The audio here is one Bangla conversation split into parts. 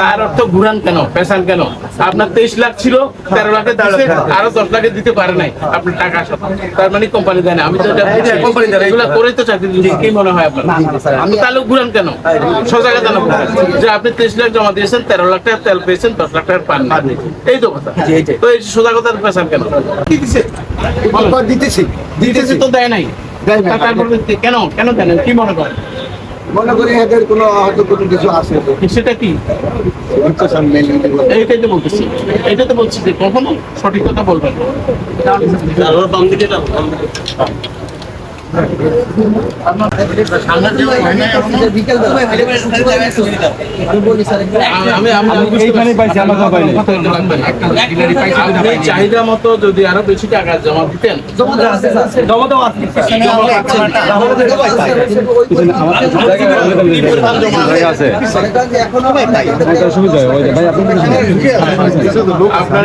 তার অর্থ ঘুরান কেন? পেশান কেন? আপনার তেইশ লাখ ছিল তেরো লাখে আরও দশ লাখে দিতে পারে নাই। আপনার টাকা তার মানে কোম্পানি দেয় না। আমি তো কোম্পানি দেয় না। করেই তো চাকরি দিচ্ছি। কি মনে হয় আপনার? আমি তাহলে ঘুরান কেন? সোজা কথা না বলুন। যে আপনি তেইশ লাখ জমা দিয়েছেন তেরো লাখ টাকা তেল পেয়েছেন দশ লাখ টাকার পান। এই তো কথা। তো এই সোজা কথার পেশান কেন? দিতেছি। দিতেছে তো দেয় নাই। দেয় কেন? কেন দেন কি মনে করেন? মনে করি এদের কোনো হয়তো কোনো কিছু আছে সেটা কি? এইটাই তো বলতেছি। এটা তো বলছি যে কখনো সঠিক কথা বলবেন না। বিকেল চাহিদা মতো যদি আরও বেশি টাকা জমা দিতেন। আপনার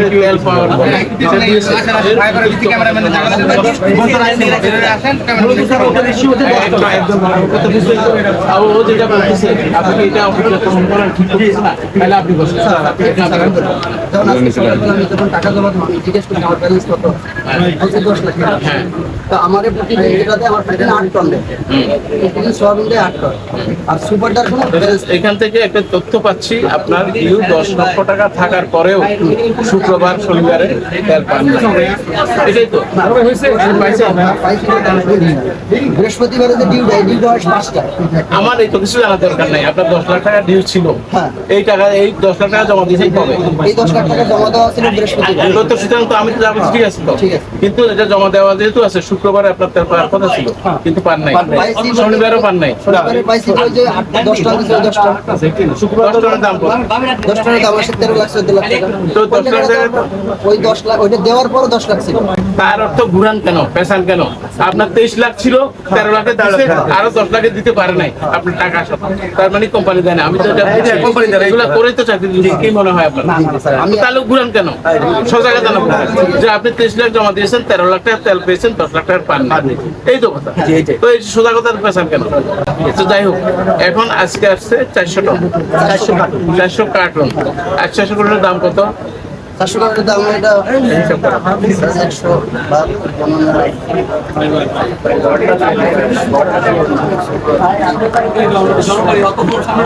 ও যেটা বলতেছে, আপনি এটা গ্রহণ করার ঠিক না? তাহলে আপনি বসেন। যখন টাকা জমা আমি জিজ্ঞেস করি আমার ব্যালেন্স কত বলছে দশ লাখ টাকা হ্যাঁ। তো আমার প্রতিদিন যেটাতে আমার প্রতিদিন আট টন দেয় প্রতিদিন সোয়াবিন দেয় আট টন আর সুপারটার কোনো এখান থেকে একটা তথ্য পাচ্ছি আপনার ডিউ দশ লক্ষ টাকা থাকার পরেও শুক্রবার শনিবারে তেল পান এটাই তো পাইছেন? বৃহস্পতিবারে যে ডিউ দেয় ডিউ দেওয়া পাঁচটা আমার এই তো কিছু জানার দরকার নাই। আপনার দশ লাখ টাকা ডিউ ছিল। হ্যাঁ। এই টাকা এই দশ লাখ টাকা জমা দিয়েছেন কবে? এই দশ লাখ টাকা জমা দেওয়া ছিল বৃহস্পতিবার। তো সুতরাং তো আমি তো ঠিক আছে ঠিক আছে। কিন্তু এটা জমা দেওয়া যেহেতু আছে শুক্রবারে আপনার তেল পাওয়ার কথা ছিল কিন্তু পান নাই। শনিবারও পান নাই। শুক্রবার দাম তেরো তার অর্থ ঘুরান কেন? পেশান কেন? আপনার তেইশ লাখ ছিল তেরো লাখে আরও দশ লাখে দিতে পারে নাই। আপনার টাকা তার মানে কোম্পানি দেয় না। আমি তো কোম্পানি এগুলা করেই তো চাকরি দিচ্ছি। কি মনে হয় আপনার? আমি তাহলে ঘুরান কেন? সোজা কথা না যে আপনি তেইশ লাখ জমা দিয়েছেন। তেরো লাখ টাকা তেল পেয়েছেন দশ লাখ টাকার পান এই তো কথা। তো এই সোজা কথার পেশান কেন? তো যাই হোক এখন আজকে আসছে চারশো টন। চারশো কার্টুন। আর চারশো কার্টনের দাম কত? চারশো টাকার দাম এটা একশো বা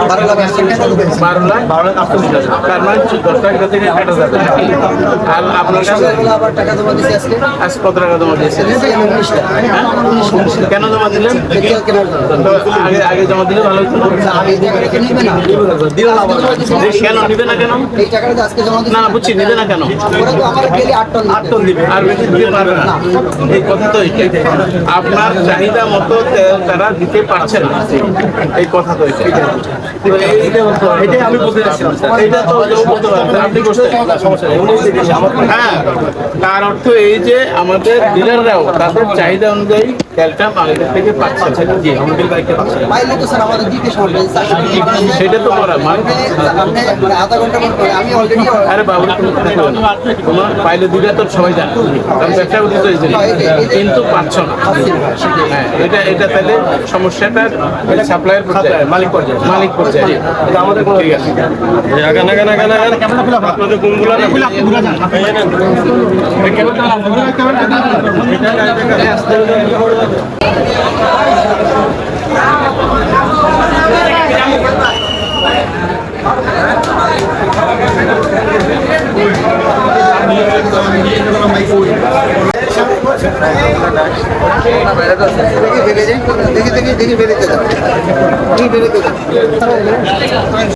বারো লাখ বারো লাখ বারো লাখ আটচল্লিশ হাজার। তার মানে দশ টাকা থেকে কাটা যাবে আর আপনার আবার টাকা জমা দিচ্ছি আজকে আজ কত টাকা জমা দিয়েছেন উনিশ টাকা উনিশ টাকা কেন জমা দিলেন আগে আগে জমা দিলে ভালো হতো কেন নিবে না? কেন এই টাকাটা আজকে জমা না বুঝছি নিবে না কেন? দিবে। আর বেশি দিতে পারবে না। এই কথা তো। আপনার চাহিদা মতো তারা দিতে পারছে না। এই কথা তো এটাই। আমি বলতে চাচ্ছিলাম। এটা তো বলতে পারবে না। আপনি হ্যাঁ। তার অর্থ এই যে আমাদের ডিলাররাও তাদের চাহিদা অনুযায়ী থেকে জি। তো স্যার আমাদের দিতে সময় সেটা তো করা মানে মানে আধা ঘণ্টা পর আমি অলরেডি আরে বাবু তুমি কথা বলো না। তোমার পাইলে দুইটা তো সবাই জানে। কারণ ব্যবসা তো কিন্তু পাচ্ছ না। হ্যাঁ এটা এটা তাহলে সমস্যাটা সাপ্লাইয়ের পর্যায়ে। মালিক পর্যায়ে। মালিক পর্যায়ে। এটা আমাদের কোনো ঠিক আছে। আপনাদের কোনগুলো না? দেখি দেখি দেখি দেখি যাবে দেখি যাবে